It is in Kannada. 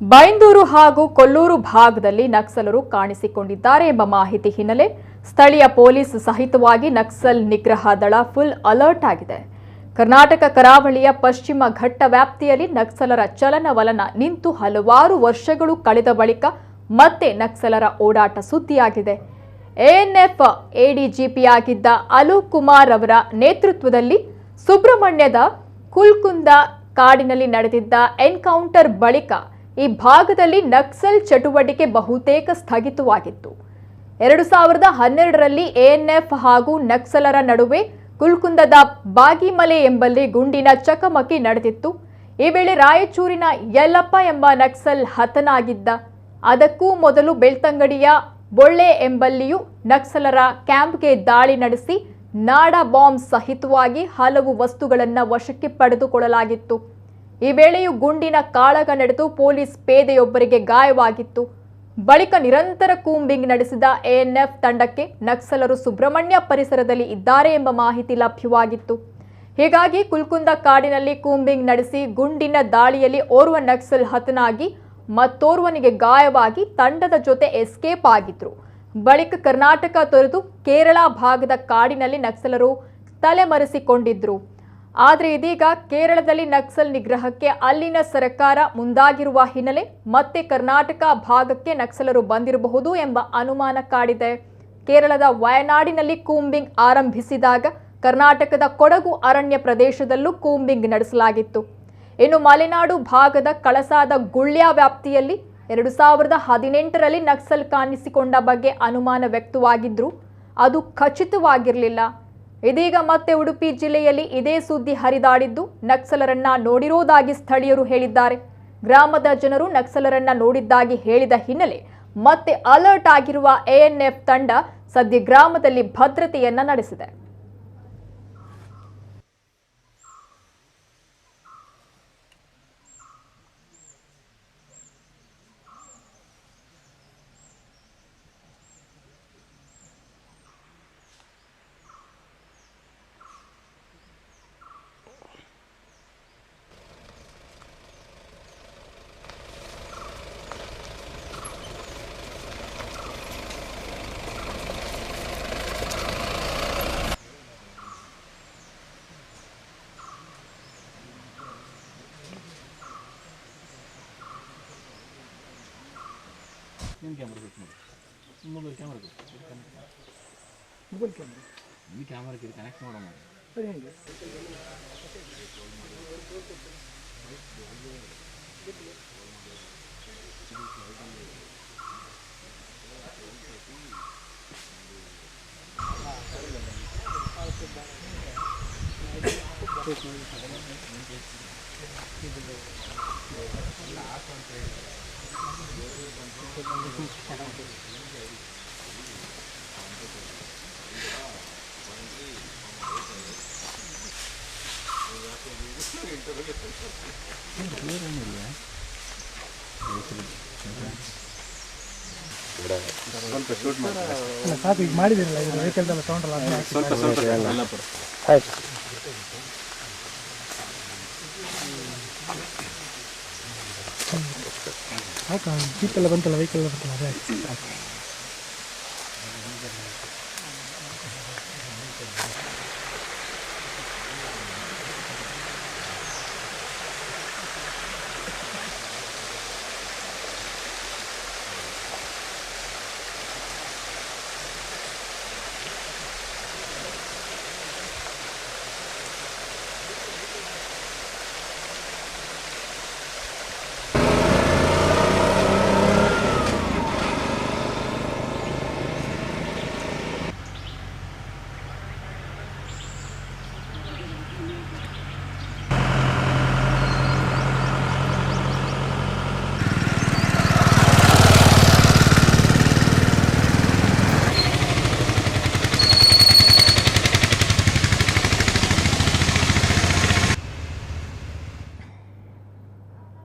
ಬೈಂದೂರು ಹಾಗೂ ಕೊಲ್ಲೂರು ಭಾಗದಲ್ಲಿ ನಕ್ಸಲರು ಕಾಣಿಸಿಕೊಂಡಿದ್ದಾರೆ ಎಂಬ ಮಾಹಿತಿ ಹಿನ್ನೆಲೆ ಸ್ಥಳೀಯ ಪೊಲೀಸ್ ಸಹಿತವಾಗಿ ನಕ್ಸಲ್ ನಿಗ್ರಹ ದಳ ಫುಲ್ ಅಲರ್ಟ್ ಆಗಿದೆ. ಕರ್ನಾಟಕ ಕರಾವಳಿಯ ಪಶ್ಚಿಮ ಘಟ್ಟ ವ್ಯಾಪ್ತಿಯಲ್ಲಿ ನಕ್ಸಲರ ಚಲನವಲನ ನಿಂತು ಹಲವಾರು ವರ್ಷಗಳು ಕಳೆದ ಬಳಿಕ ಮತ್ತೆ ನಕ್ಸಲರ ಓಡಾಟ ಸುದ್ದಿಯಾಗಿದೆ. ಎಎನ್ಎಫ್ ಎಡಿಜಿಪಿಯಾಗಿದ್ದ ಅಲೋಕ್ ಕುಮಾರ್ ಅವರ ನೇತೃತ್ವದಲ್ಲಿ ಸುಬ್ರಹ್ಮಣ್ಯದ ಕುಲ್ಕುಂದ ಕಾಡಿನಲ್ಲಿ ನಡೆದಿದ್ದ ಎನ್ಕೌಂಟರ್ ಬಳಿಕ ಈ ಭಾಗದಲ್ಲಿ ನಕ್ಸಲ್ ಚಟುವಟಿಕೆ ಬಹುತೇಕ ಸ್ಥಗಿತವಾಗಿತ್ತು. ಎರಡು ಸಾವಿರದ ಹನ್ನೆರಡರಲ್ಲಿ ಎಎನ್ಎಫ್ ಹಾಗೂ ನಕ್ಸಲರ ನಡುವೆ ಕುಲ್ಕುಂದದ ಬಾಗಿಮಲೆ ಎಂಬಲ್ಲಿ ಗುಂಡಿನ ಚಕಮಕಿ ನಡೆದಿತ್ತು. ಈ ವೇಳೆ ರಾಯಚೂರಿನ ಯಲ್ಲಪ್ಪ ಎಂಬ ನಕ್ಸಲ್ ಹತನಾಗಿದ್ದ. ಅದಕ್ಕೂ ಮೊದಲು ಬೆಳ್ತಂಗಡಿಯ ಬೊಳ್ಳೆ ಎಂಬಲ್ಲಿಯೂ ನಕ್ಸಲರ ಕ್ಯಾಂಪ್ಗೆ ದಾಳಿ ನಡೆಸಿ ನಾಡ ಬಾಂಬ್ ಸಹಿತವಾಗಿ ಹಲವು ವಸ್ತುಗಳನ್ನು ವಶಕ್ಕೆ ಪಡೆದುಕೊಳ್ಳಲಾಗಿತ್ತು. ಈ ವೇಳೆಯೂ ಗುಂಡಿನ ಕಾಳಗ ನಡೆದು ಪೊಲೀಸ್ ಪೇದೆಯೊಬ್ಬರಿಗೆ ಗಾಯವಾಗಿತ್ತು. ಬಳಿಕ ನಿರಂತರ ಕೂಂಬಿಂಗ್ ನಡೆಸಿದ ಎಎನ್ಎಫ್ ತಂಡಕ್ಕೆ ನಕ್ಸಲರು ಸುಬ್ರಹ್ಮಣ್ಯ ಪರಿಸರದಲ್ಲಿ ಇದ್ದಾರೆ ಎಂಬ ಮಾಹಿತಿ ಲಭ್ಯವಾಗಿತ್ತು. ಹೀಗಾಗಿ ಕುಲ್ಕುಂದ ಕಾಡಿನಲ್ಲಿ ಕೂಂಬಿಂಗ್ ನಡೆಸಿ ಗುಂಡಿನ ದಾಳಿಯಲ್ಲಿ ಓರ್ವ ನಕ್ಸಲ್ ಹತನಾಗಿ ಮತ್ತೋರ್ವನಿಗೆ ಗಾಯವಾಗಿ ತಂಡದ ಜೊತೆ ಎಸ್ಕೇಪ್ ಆಗಿದ್ರು. ಬಳಿಕ ಕರ್ನಾಟಕ ತೊರೆದು ಕೇರಳ ಭಾಗದ ಕಾಡಿನಲ್ಲಿ ನಕ್ಸಲರು ತಲೆಮರೆಸಿಕೊಂಡಿದ್ರು. ಆದರೆ ಇದೀಗ ಕೇರಳದಲ್ಲಿ ನಕ್ಸಲ್ ನಿಗ್ರಹಕ್ಕೆ ಅಲ್ಲಿನ ಸರ್ಕಾರ ಮುಂದಾಗಿರುವ ಹಿನ್ನೆಲೆ ಮತ್ತೆ ಕರ್ನಾಟಕ ಭಾಗಕ್ಕೆ ನಕ್ಸಲರು ಬಂದಿರಬಹುದು ಎಂಬ ಅನುಮಾನ ಕಾಡಿದೆ. ಕೇರಳದ ವಯನಾಡಿನಲ್ಲಿ ಕೂಂಬಿಂಗ್ ಆರಂಭಿಸಿದಾಗ ಕರ್ನಾಟಕದ ಕೊಡಗು ಅರಣ್ಯ ಪ್ರದೇಶದಲ್ಲೂ ಕೂಂಬಿಂಗ್ ನಡೆಸಲಾಗಿತ್ತು. ಇನ್ನು ಮಲೆನಾಡು ಭಾಗದ ಕಳಸಾದ ಗುಳ್ಯ ವ್ಯಾಪ್ತಿಯಲ್ಲಿ ಎರಡು ಸಾವಿರದ ಹದಿನೆಂಟರಲ್ಲಿ ನಕ್ಸಲ್ ಕಾಣಿಸಿಕೊಂಡ ಬಗ್ಗೆ ಅನುಮಾನ ವ್ಯಕ್ತವಾಗಿದ್ರು ಅದು ಖಚಿತವಾಗಿರಲಿಲ್ಲ. ಇದೀಗ ಮತ್ತೆ ಉಡುಪಿ ಜಿಲ್ಲೆಯಲ್ಲಿ ಇದೇ ಸುದ್ದಿ ಹರಿದಾಡಿದ್ದು, ನಕ್ಸಲರನ್ನ ನೋಡಿರೋದಾಗಿ ಸ್ಥಳೀಯರು ಹೇಳಿದ್ದಾರೆ. ಗ್ರಾಮದ ಜನರು ನಕ್ಸಲರನ್ನ ನೋಡಿದ್ದಾಗಿ ಹೇಳಿದ ಹಿನ್ನೆಲೆ ಮತ್ತೆ ಅಲರ್ಟ್ ಆಗಿರುವ ಎಎನ್ಎಫ್ ತಂಡ ಸದ್ಯ ಗ್ರಾಮದಲ್ಲಿ ಭದ್ರತೆಯನ್ನ ನಡೆಸಿದೆ. ಏನು ಕ್ಯಾಮ್ರಾ ಬೇಕು ನೋಡಿ ಮೊಬೈಲ್ ಕ್ಯಾಮ್ರಾ ಬೇಕು ಮೊಬೈಲ್ ಕ್ಯಾಮ್ರಾ ಈ ಕ್ಯಾಮ್ರಾಕ್ಕೆ ಇದು ಕನೆಕ್ಟ್ ಮಾಡೋಣ ಅದು ಹೆಂಗೆ ಅಲ್ಲ ಸಾಕು ಈಗ ಮಾಡಿದಿರಲ್ಲ ಇದು ವೆಹಿಕಲ್ದೆಲ್ಲ ತೊಗೊಂಡ್ರಲ್ಲ ಅದನ್ನ ಹಾಕಿ ಆಯ್ತು ಸಾಕು jeep Ok, quítala, levántala, levántala, levántala.